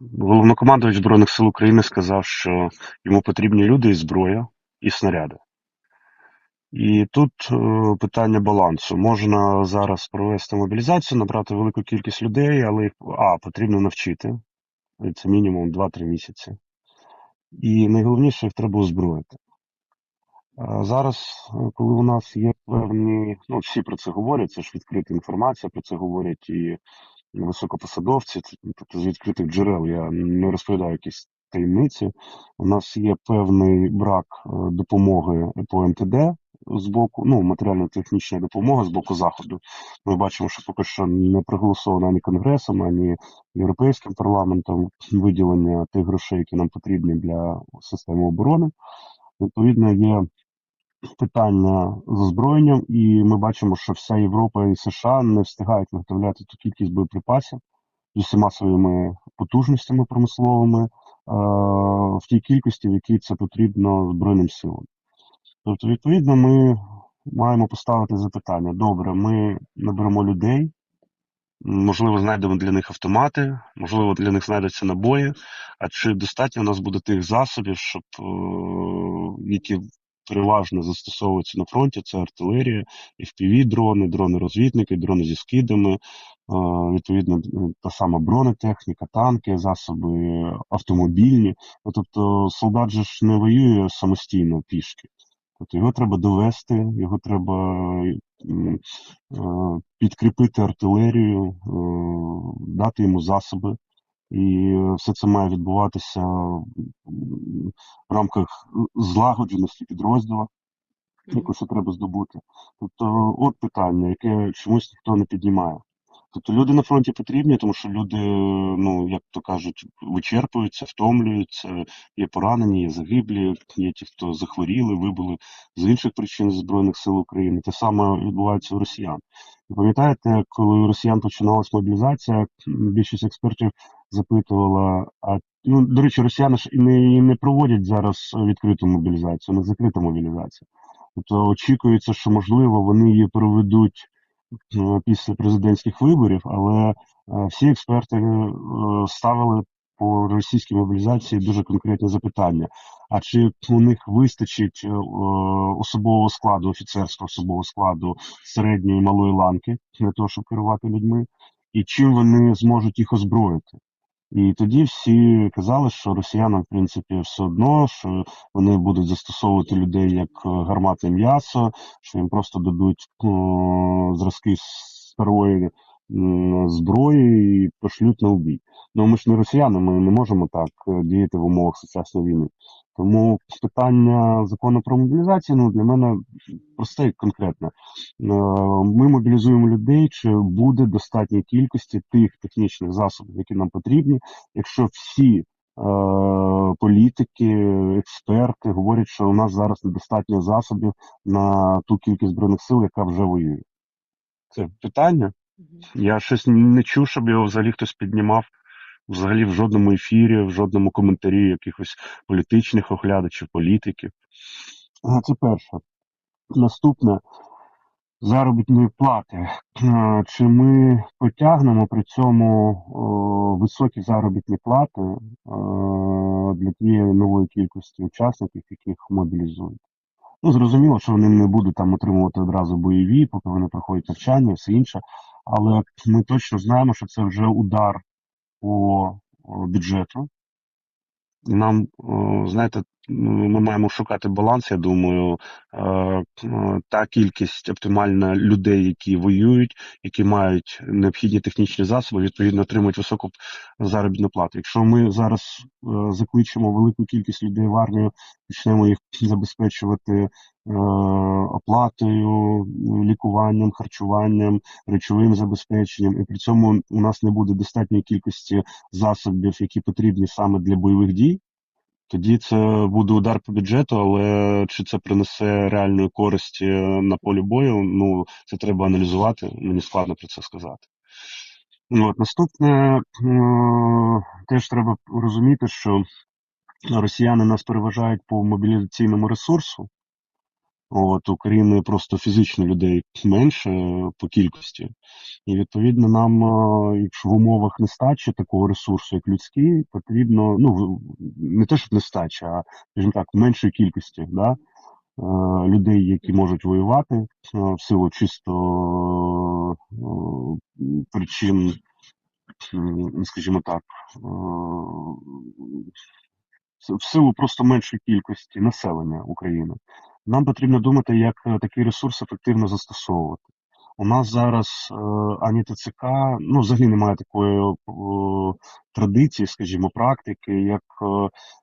Головнокомандувач Збройних сил України сказав, що йому потрібні люди і зброя, і снаряди. І тут е, питання балансу. Можна зараз провести мобілізацію, набрати велику кількість людей, але їх а, потрібно навчити. Це мінімум 2-3 місяці. І найголовніше їх треба озброїти. Зараз, е, коли у нас є певні, ну всі про це говорять, це ж відкрита інформація, про це говорять і високопосадовці, тобто з відкритих джерел, я не розповідаю якісь таємниці. У нас є певний брак е, допомоги по МТД з боку, ну, матеріально-технічна допомога з боку Заходу. Ми бачимо, що поки що не проголосовано ані Конгресом, ані Європейським парламентом виділення тих грошей, які нам потрібні для системи оборони. Відповідно, є питання з озброєнням, і ми бачимо, що вся Європа і США не встигають виготовляти ту кількість боєприпасів з усіма своїми потужностями промисловими е, в тій кількості, в якій це потрібно Збройним силам. Тобто, відповідно, ми маємо поставити запитання: добре, ми наберемо людей. Можливо, знайдемо для них автомати, можливо, для них знайдуться набої. А чи достатньо у нас буде тих засобів, щоб е, які переважно застосовуються на фронті, це артилерія, fpv дрони, дрони-розвідники, дрони зі скидами, відповідно, та сама бронетехніка, танки, засоби автомобільні. Ну, тобто солдат же ж не воює самостійно пішки. Тобто його треба довести, його треба е, підкріпити артилерію, е, дати йому засоби. І все це має відбуватися в рамках злагодженості підрозділу, яку ще треба здобути. Тобто, от питання, яке чомусь ніхто не піднімає. Тобто люди на фронті потрібні, тому що люди, ну як то кажуть, вичерпуються, втомлюються, є поранені, є загиблі, є ті, хто захворіли, вибули з інших причин Збройних сил України. Те саме відбувається у росіян. І пам'ятаєте, коли у росіян починалась мобілізація, більшість експертів запитувала, а ну до речі, росіяни ж і не, не проводять зараз відкриту мобілізацію, не закрита мобілізація. Тобто очікується, що можливо вони її проведуть е, після президентських виборів, але е, всі експерти е, ставили по російській мобілізації дуже конкретні запитання. А чи у них вистачить е, особового складу, офіцерського особового складу середньої малої ланки для того, щоб керувати людьми, і чим вони зможуть їх озброїти? І тоді всі казали, що росіянам, в принципі, все одно, що вони будуть застосовувати людей як гармати гарматне м'ясо, що їм просто дадуть ну, зразки старої зброї і пошлють на убій. Ну ми ж не росіяни, ми не можемо так е, діяти в умовах сучасної війни. Тому питання закону про мобілізацію ну, для мене просте і конкретне. Е, Ми мобілізуємо людей, чи буде достатньої кількості тих технічних засобів, які нам потрібні, якщо всі е, політики, експерти говорять, що у нас зараз недостатньо засобів на ту кількість збройних сил, яка вже воює. Це питання. Я щось не чув, щоб його взагалі хтось піднімав. Взагалі в жодному ефірі, в жодному коментарі якихось політичних оглядачів, політиків. Це перше. Наступне заробітної плати. Е, Чи ми потягнемо при цьому о, високі заробітні плати е, для тієї нової кількості учасників, яких мобілізують? Ну, зрозуміло, що вони не будуть там отримувати одразу бойові, поки вони проходять навчання, все інше. Але ми точно знаємо, що це вже удар по бюджету. І Нам, знаєте, ну, ми маємо шукати баланс, я думаю, е, е, та кількість оптимальна людей, які воюють, які мають необхідні технічні засоби, відповідно отримують високу заробітну плату. Якщо ми зараз е, закличемо велику кількість людей в армію, почнемо їх забезпечувати оплатою, лікуванням, харчуванням, речовим забезпеченням, і при цьому у нас не буде достатньої кількості засобів, які потрібні саме для бойових дій. Тоді це буде удар по бюджету, але чи це принесе реальної користі на полі бою? Ну це треба аналізувати. Мені складно про це сказати. Ну, От наступне е, теж треба розуміти, що росіяни нас переважають по мобілізаційному ресурсу. От, України просто фізично людей менше е, по кількості. І відповідно нам, е, якщо в умовах нестачі такого ресурсу, як людський, потрібно, ну, не те, щоб нестача, а, скажімо так, меншої кількості, да? е, людей, які можуть воювати в силу чисто причин, скажімо так, в силу просто меншої кількості населення України. Нам потрібно думати, як е, такий ресурс ефективно застосовувати. У нас зараз е, ані ТЦК, ну взагалі немає такої е, традиції, скажімо, практики, як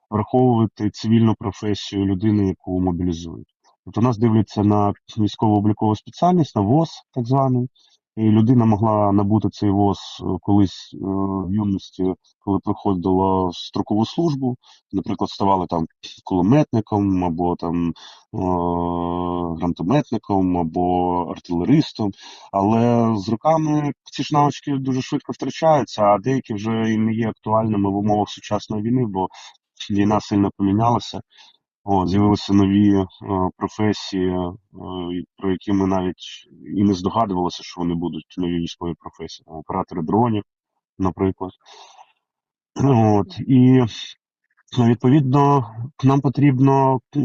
враховувати цивільну професію людини, яку мобілізують. Тобто нас дивляться на військово-облікову спеціальність, на ВОЗ, так званий, і людина могла набути цей ВОЗ е, колись е, в юності, коли проходила строкову службу, наприклад, ставали там кулеметником або там е, гранатометником або артилеристом. Але з роками ці ж навички дуже швидко втрачаються, а деякі вже і не є актуальними в умовах сучасної війни, бо війна сильно помінялася. О, з'явилися нові е, професії, е, про які ми навіть і не здогадувалися, що вони будуть нові військові професії. Оператори дронів, наприклад. От, і Відповідно, нам потрібно, е,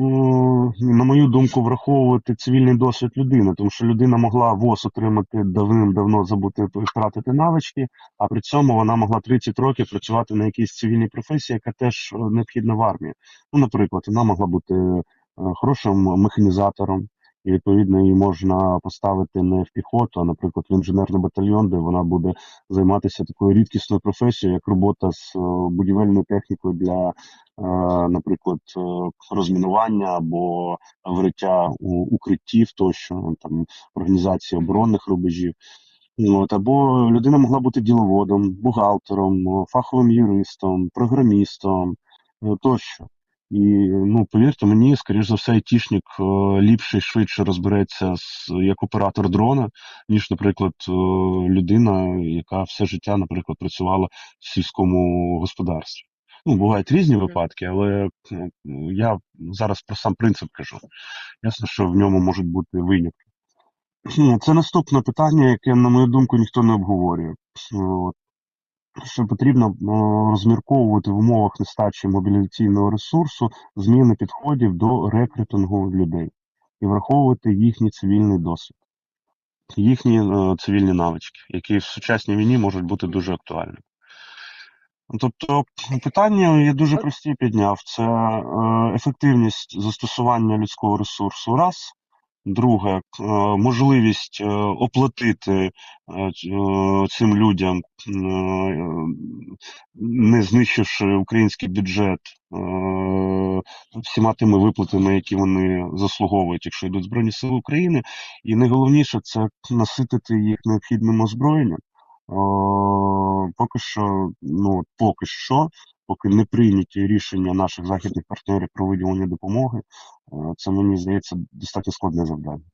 на мою думку, враховувати цивільний досвід людини, тому що людина могла ВОЗ отримати давним-давно забути втратити навички, а при цьому вона могла 30 років працювати на якійсь цивільній професії, яка теж е, необхідна в армії. Ну, наприклад, вона могла бути е, хорошим механізатором, і відповідно її можна поставити не в піхоту, а, наприклад, в інженерний батальйон, де вона буде займатися такою рідкісною професією, як робота з будівельною технікою для, е, наприклад, е, розмінування або вриття у укриттів, тощо там організації оборонних рубежів. От, або людина могла бути діловодом, бухгалтером, фаховим юристом, програмістом е, тощо. І ну, повірте мені, скоріш за все, айтішник е, ліпше і швидше розбереться з як оператор дрона, ніж, наприклад, е, людина, яка все життя, наприклад, працювала в сільському господарстві. Ну, бувають різні випадки, але ну, я зараз про сам принцип кажу. Ясно, що в ньому можуть бути винятки. Це наступне питання, яке, на мою думку, ніхто не обговорює. От. Що потрібно е, розмірковувати в умовах нестачі мобілізаційного ресурсу зміни підходів до рекрутингу людей і враховувати їхній цивільний досвід, їхні е, цивільні навички, які в сучасній війні можуть бути дуже актуальними. Тобто питання я дуже прості підняв: це е, ефективність застосування людського ресурсу раз. Друге, можливість е, оплатити е, е, цим людям, не знищивши український бюджет всіма тими виплатами, які вони заслуговують, якщо йдуть Збройні Сили України. І найголовніше це наситити їх необхідним озброєнням. Поки що, ну поки що, поки не прийняті рішення наших західних партнерів про виділення допомоги, це мені здається достатньо складне завдання.